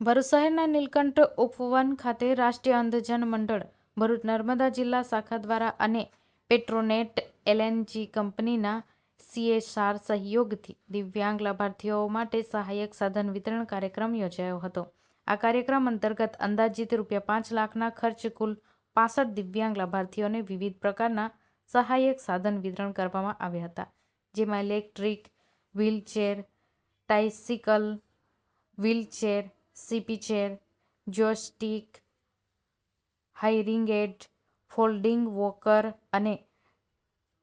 ભરૂચ શહેરના નીલકંઠ ઉપવન ખાતે રાષ્ટ્રીય અંધજન મંડળ, ભરૂચ નર્મદા જિલ્લા શાખા દ્વારા અને પેટ્રોનેટ એલએનજી કંપનીના સીએસઆર સહયોગથી દિવ્યાંગ લાભાર્થીઓ માટે સહાયક સાધન વિતરણ કાર્યક્રમ યોજાયો હતો. આ કાર્યક્રમ અંતર્ગત અંદાજિત રૂપિયા પાંચ લાખના ખર્ચ કુલ પાસઠ દિવ્યાંગ લાભાર્થીઓને વિવિધ પ્રકારના સહાયક સાધન વિતરણ કરવામાં આવ્યા હતા, જેમાં electric wheelchair tricycle wheelchair CP chair joystick hearing aid, folding walker અને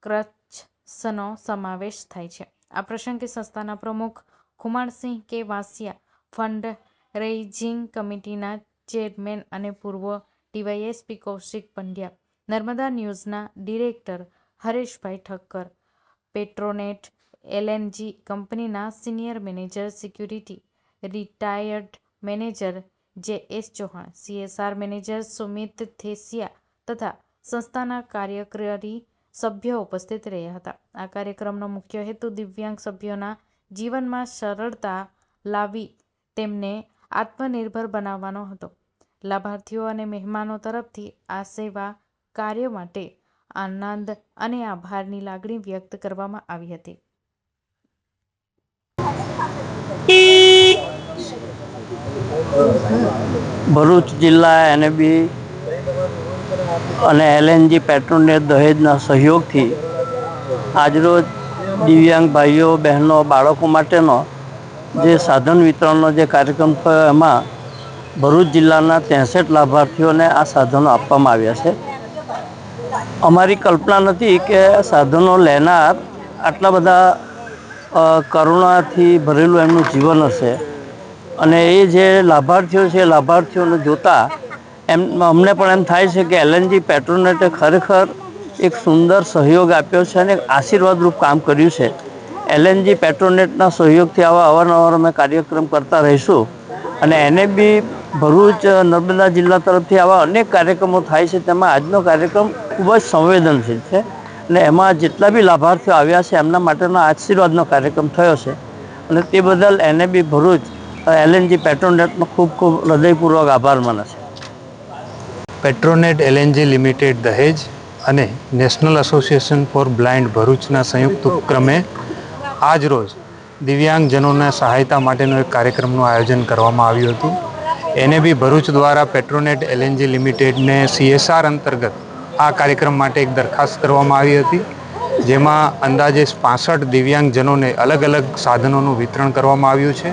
ક્રચસનો સમાવેશ થાય છે. આ પ્રસંગે સંસ્થાના પ્રમુખ કુમારસિંહ કે વાસિયા ફંડ રેઇઝિંગ કમિટીના ચેરમેન અને પૂર્વ ડીવાયએસપી કૌશિક પંડ્યા, નર્મદા ન્યૂઝના director Hareshbhai Thakkar, Petronet LNG કંપનીના senior manager security, retired manager J S Chauhan, CSR manager Sumit Thesiya તથા સંસ્થાના કાર્યકારી સભ્યો ઉપસ્થિત રહ્યા હતા. આ કાર્યક્રમનો મુખ્ય હેતુ દિવ્યાંગ સભ્યોના જીવનમાં સરળતા લાવી તેમને આત્મનિર્ભર બનાવવાનો હતો. લાભાર્થીઓ અને મહેમાનો તરફથી આ સેવા કાર્ય માટે આનંદ અને આભારની લાગણી વ્યક્ત કરવામાં આવી હતી. ભરૂચ જિલ્લા એનએબી અને એલએનજી પેટ્રોલને દહેજના સહયોગથી આજરોજ દિવ્યાંગ ભાઈઓ, બહેનો, બાળકો માટેનો જે સાધન વિતરણનો જે કાર્યક્રમ થયો એમાં ભરૂચ જિલ્લાના ત્રેસઠ લાભાર્થીઓને આ સાધનો આપવામાં આવ્યા છે. અમારી કલ્પના નથી કે સાધનો લેનાર આટલા બધા કરુણાથી ભરેલું એમનું જીવન હશે. અને એ જે લાભાર્થીઓ છે, એ લાભાર્થીઓને જોતા એમ, અમને પણ એમ થાય છે કે એલએનજી પેટ્રોનેટે ખરેખર એક સુંદર સહયોગ આપ્યો છે અને આશીર્વાદરૂપ કામ કર્યું છે. એલએનજી પેટ્રોનેટના સહયોગથી આવા અવારનવાર અમે કાર્યક્રમ કરતા રહીશું અને એને બી ભરૂચ, નર્મદા જિલ્લા તરફથી આવા અનેક કાર્યક્રમો થાય છે, તેમાં આજનો કાર્યક્રમ ખૂબ જ સંવેદનશીલ છે અને એમાં જેટલા બી લાભાર્થીઓ આવ્યા છે, એમના માટેનો આશીર્વાદનો કાર્યક્રમ થયો છે અને તે બદલ એને બી ભરૂચ એલએનજી પેટ્રોનેટનો ખૂબ ખૂબ હૃદયપૂર્વક આભાર માને છે. પેટ્રોનેટ એલએનજી લિમિટેડ દહેજ અને નેશનલ એસોસિએશન ફોર બ્લાઇન્ડ ભરૂચના સંયુક્ત ઉપક્રમે આજ રોજ દિવ્યાંગજનોને સહાયતા માટેનો એક કાર્યક્રમનું આયોજન કરવામાં આવ્યું હતું. એને બી ભરૂચ દ્વારા પેટ્રોનેટ એલએનજી લિમિટેડને સીએસઆર અંતર્ગત આ કાર્યક્રમ માટે એક દરખાસ્ત કરવામાં આવી હતી, જેમાં અંદાજે પાસઠ દિવ્યાંગજનોને અલગ અલગ સાધનોનું વિતરણ કરવામાં આવ્યું છે.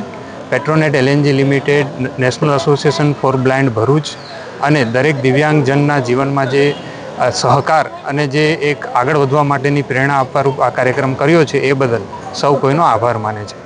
Petronet LNG limited national association for blind Bharuch અને દરેક દિવ્યાંગજનના જીવનમાં જે સહકાર અને જે એક આગળ વધવા માટેની પ્રેરણા આપવા આ કાર્યક્રમ કર્યો છે એ બદલ સૌ કોઈનો આભાર માને છે.